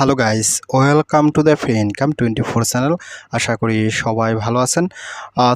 Hello guys welcome to the free income twenty four channel আশা করি সবাই ভালো আছেন।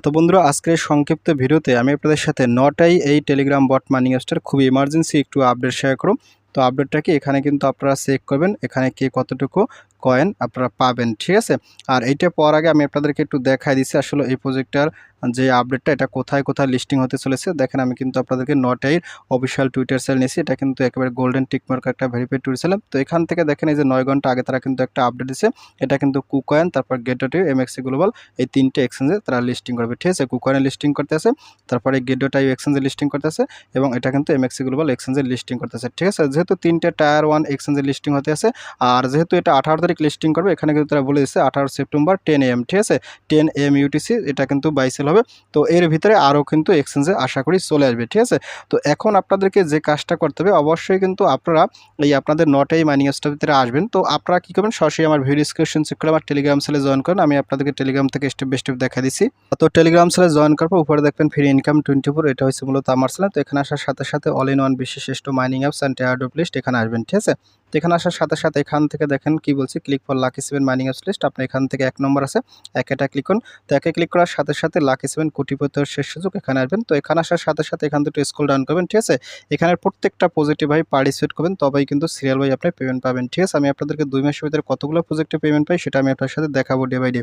তো বন্ধুরা, আজকের সংক্ষিপ্ত ভিডিওতে আমি আপনাদের সাথে নটাই এই টেলিগ্রাম বট মানি অ্যাপসটার খুবই ইমার্জেন্সি একটু আপডেট শেয়ার করুন। তো আপডেটটা কি? এখানে কিন্তু আপনারা চেক করবেন, এখানে কে কতটুকু কয়েন আপনারা পাবেন, ঠিক আছে? আর এইটা পাওয়ার আগে আমি আপনাদেরকে একটু দেখাই দিচ্ছি আসলে এই প্রজেক্টটার যে আপডেটটা এটা কোথায় কোথায় লিস্টিং হতে চলেছে। দেখেন আমি কিন্তু আপনাদেরকে নটাইর অফিসিয়াল টুইটার সেল নিয়েছি। এটা কিন্তু একেবারে গোল্ডেন টিকমার্ক একটা ভেরিফাইড টুইটার তো এখান থেকে দেখেন এই যে নয় ঘণ্টা আগে তারা কিন্তু একটা আপডেট দিছে। এটা কিন্তু কুকয়েন তারপর গেটোটি এমএক্সি গ্লোবাল এই তিনটে এক্সচেঞ্জে তারা লিস্টিং করবে, ঠিক আছে? কুকয়েনে লিস্টিং করতে আছে, তারপরে গেটোটাই এক্সচেঞ্জে লিস্টিং করতে আছে এবং এটা কিন্তু এমএক্সি গ্লোবাল এক্সচেঞ্জে লিস্টিং করতে আছে, ঠিক আছে? যেহেতু তিনটে টায়ার ওয়ান এক্সচেঞ্জে লিস্টিং হতে আছে, আর যেহেতু এটা আঠারো তারিখ লিস্টিং করবে, এখানে কিন্তু তারা বলে দিচ্ছে আঠারো সেপ্টেম্বর টেন এম ঠিক আছে? টেন এম ইউটিসি এটা কিন্তু বাইসেল হবে। তো এর ভিতরে আরও কিন্তু এক্সচেঞ্জে আশা করি চলে আসবে, ঠিক আছে? তো এখন আপনাদেরকে যে কাজটা করতে হবে, অবশ্যই কিন্তু আপনারা এই আপনাদের নটাই মাইনিং অ্যাপসটার ভিতরে আসবেন। তো আপনারা কী করবেন? সরাসরি আমার ভিডিও ডিসক্রিপশন চেক করে আমার টেলিগ্রাম সেলে জয়েন করেন। আমি আপনাদেরকে টেলিগ্রাম থেকে স্টেপ বাই স্টেপ দেখা দিচ্ছি। তো টেলিগ্রাম সেলে জয়েন করার পর উপরে দেখবেন ফ্রি ইনকাম টোয়েন্টি ফোর এটা হচ্ছে মূলত আমার সেলে তো এখানে আসার সাথে সাথে অল ইন ওয়ান বিশেষষ্ট মাইনিং অ্যাপস অ্যান্ড টেয়ারডোপ লিস্ট এখানে আসবেন, ঠিক আছে? তো এখানে আসার সাথে সাথে এখান থেকে দেখেন কি বলছি click for lucky seven mining apps list আপনি এখান থেকে এক নম্বর আছে, এক এটা ক্লিক করুন। তো একে ক্লিক করার সাথে সাথে লাকি সেভেন কোটিপতির শেষ সুযোগ এখানে আসবেন। তো এখানে আসার সাথে সাথে এখান থেকে স্কুল ডাউন করবেন, ঠিক আছে? এখানের প্রত্যেকটা পজিটিভ ভাই পার্টিসিপেট করবেন, তবেই কিন্তু সিরিয়াল ভাই আপনি পেমেন্ট পাবেন, ঠিক আছে? আমি আপনাদেরকে দুই মাসের ভিতরে কতগুলো প্রজেক্টে পেমেন্ট পাই সেটা আমি আপনার সাথে দেখাবো ডে বাই ডে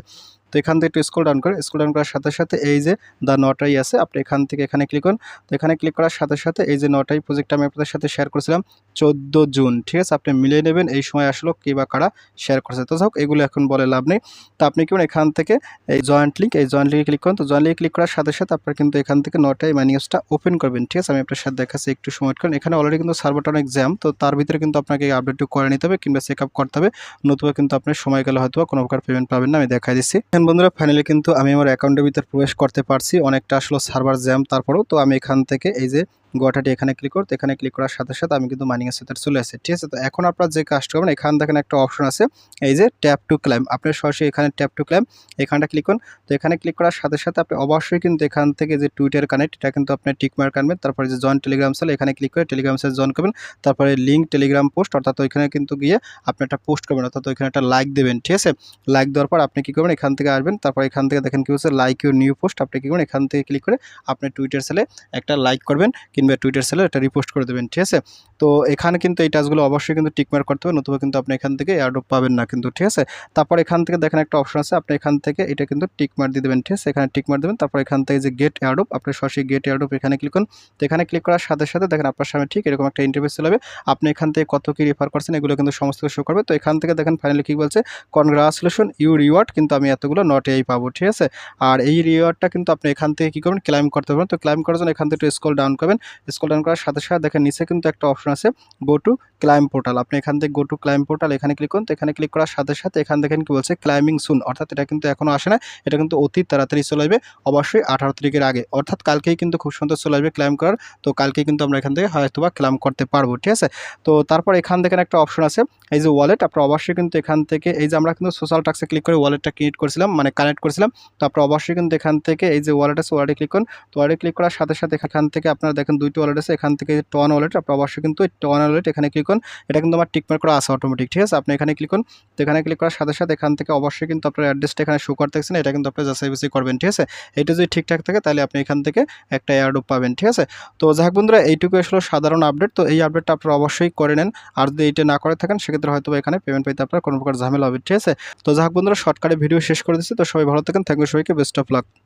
তো এখান থেকে একটু স্কুল ডাউন করে স্কুল ডাউন করার সাথে সাথে এই যে দ্য নটাই আছে, আপনি এখান থেকে এখানে ক্লিক করুন। তো এখানে ক্লিক করার সাথে সাথে এই যে নটাই প্রজেক্টটা আমি আপনাদের সাথে শেয়ার করেছিলাম, চোদ্দ জুন, ঠিক আছে? আপনি মিলিয়ে নেবেন, এই সময় আসলো কে বা কারা শেয়ার করছে। তো হোক এগুলো এখন বলে লাভ নেই। তো আপনি কি এখান থেকে এই জয়েন্ট লিঙ্ক এই জয়েন্ট লিঙ্কে ক্লিক করুন। তো জয়েন্ট লিঙ্কে ক্লিক করার সাথে সাথে আপনার কিন্তু এখান থেকে নটাই ম্যানিউসটা ওপেন করবেন। ঠিক আছে, আমি আপনার সাথে দেখাচ্ছি, একটু সময় করেন এখানে অলরেডি কিন্তু সার্ভারটা অনেক জ্যাম তো তার ভিতরে কিন্তু আপনাকে আপডেটটু করে নিতে হবে কিংবা চেক আপ করতে হবে। নতুবা কিন্তু আপনার সময় গেলে হয়তো কোনো প্রকার পেমেন্ট পাবেন না, আমি দেখাই দিচ্ছি। এখন বন্ধুরা ফাইনালি কিন্তু আমি আমার অ্যাকাউন্টের ভিতরে প্রবেশ করতে পারছি। অনেকটা আসলে সার্ভার জ্যাম তারপরেও। তো আমি এখান থেকে এই যে গোয়াটাটি এখানে ক্লিক করতে, এখানে ক্লিক করার সাথে সাথে আমি কিন্তু মাইনিংয়ের সাথে চলে আসে ঠিক আছে? তো এখন আপনার যে কাজটা করবেন, এখানে দেখেন একটা অপশন আছে, এই যে ট্যাপ টু ক্লাইম আপনি সরাসরি এখানে ট্যাপ টু ক্লাইম এখানটা ক্লিক করুন। তো এখানে ক্লিক করার সাথে সাথে আপনি অবশ্যই কিন্তু এখান থেকে যে টুইটার কানেক্ট এটা কিন্তু আপনি টিক মার্ক আনবেন। তারপরে যে জয়েন টেলিগ্রাম সেল এখানে ক্লিক করে টেলিগ্রাম সেল জয়েন করবেন। তারপরে লিঙ্ক টেলিগ্রাম পোস্ট অর্থাৎ ওইখানে কিন্তু গিয়ে আপনি একটা পোস্ট করবেন, অর্থাৎ ওইখানে একটা লাইক দেবেন। ঠিক আছে? লাইক দেওয়ার পর আপনি কী করবেন, এখান থেকে আসবেন। তারপর এখান থেকে দেখেন কি হচ্ছে লাইক ইউর নিউ পোস্ট আপনি কী করবেন, এখান থেকে ক্লিক করে আপনি টুইটার সেলে একটা লাইক করবেন। কিংবা টুইটার সেলে এটা রিপোস্ট করে দেবেন, ঠিক আছে? তো এখানে কিন্তু এই টাচগুলো অবশ্যই কিন্তু টিকমার্ক করতে হবে, নতুবা কিন্তু আপনি এখান থেকে এয়ারড্রপ পাবেন না কিন্তু, ঠিক আছে? তারপর এখান থেকে দেখেন একটা অপশন আছে, আপনি এখান থেকে এটা কিন্তু টিকমার্ক দিয়ে দেবেন, ঠিক আছে? এখানে টিকমার্ক দেবেন, তারপর এখান থেকে যে গেট এয়ারড্রপ আপনি সরাসরি গেট এয়ারড্রপ এখানে ক্লিক করুন। তো এখানে ক্লিক করার সাথে সাথে দেখেন আপনার সামনে ঠিক এরকম একটা ইন্টারভিউ চলে আপনি এখান থেকে কত কি রেফার করছেন, এগুলো কিন্তু সমস্ত শো করবে। তো এখান থেকে দেখেন ফাইনালি কি বলছে কনগ্রাচুলেশন ইউ রিওয়ার্ড কিন্তু আমি এতগুলো নট এই পাবো, ঠিক আছে? আর এই রিওয়ার্ডটা কিন্তু আপনি এখান থেকে কী করবেন ক্লাইম করতে পারবেন। তো ক্লাইম করার জন্য এখান থেকে একটু স্কল ডাউন করবেন। স্কল ডাউন করার সাথে সাথে দেখেন নিচে কিন্তু একটা অপশন আছে গো টু ক্লাইম পোর্টাল আপনি এখান থেকে গো টু ক্লাইম পোর্টাল এখানে ক্লিক করুন, তো এখানে ক্লিক করার সাথে সাথে এখান দেখেন কি বলছে ক্লাইমিং সুন অর্থাৎ এটা কিন্তু এখনও আসে না, এটা কিন্তু অতি তাড়াতাড়ি চলে আসবে, অবশ্যই আঠারো তারিখের আগে। অর্থাৎ কালকেই কিন্তু খুব সুন্দর চলে আসবে ক্লাইম করার, তো কালকেই কিন্তু আমরা এখান থেকে হয়তো বা ক্লাইম করতে পারব, ঠিক আছে? তো তারপর এখান থেকে একটা অপশন আছে, এই যে ওয়ালেট আপনার অবশ্যই কিন্তু এখান থেকে, এই যে আমরা কিন্তু সোশ্যাল টাক্সে ক্লিক করে ওয়ালেটটা ক্রিয়েট করেছিলাম মানে কানেক্ট করেছিলাম, তো আপনার অবশ্যই কিন্তু এখান থেকে, এই যে ওয়ালেট আছে ওয়ালেটে ক্লিক করুন, তো ওয়ালেটে ক্লিক করার সাথে সাথে এখান থেকে আপনারা দেখেন দুইটি ওয়ালেট আছে, এখান থেকে টন ওয়ালেট আপনার অবশ্যই কিন্তু এই টন ওয়ালেট এখানে ক্লিক করুন এটা কিন্তু আমার টিকমার্ক করা আছে অটোমেটিক ঠিক আছে? আপনি এখানে ক্লিক করুন, তো এখানে ক্লিক করার সাথে সাথে এখান থেকে অবশ্যই কিন্তু আপনার অ্যাড্রেসটা এখানে শো করতে না এটা কিন্তু আপনি যাচাই বাছাই করবেন, ঠিক আছে? এটা যদি ঠিকঠাক থাকে, তাহলে আপনি এখান থেকে একটা এয়ারডোপ পাবেন, ঠিক আছে? তো যাই হোক বন্ধুরা, এইটুকু আসলে সাধারণ আপডেট তো এই আপডেটটা আপনারা অবশ্যই করে নেন। আর যদি এইটা না করে থাকেন, সেক্ষেত্রে হয়তো এখানে পেমেন্ট পেতে আপনার কোনো প্রকার ঝামেলা হবে, ঠিক আছে? তো যাই হোক বন্ধুরা শর্টকাটে ভিডিও শেষ করে দিচ্ছি, তো সবাই ভালো থাকেন থ্যাংক ইউ সবাইকে বেস্ট অফ লাক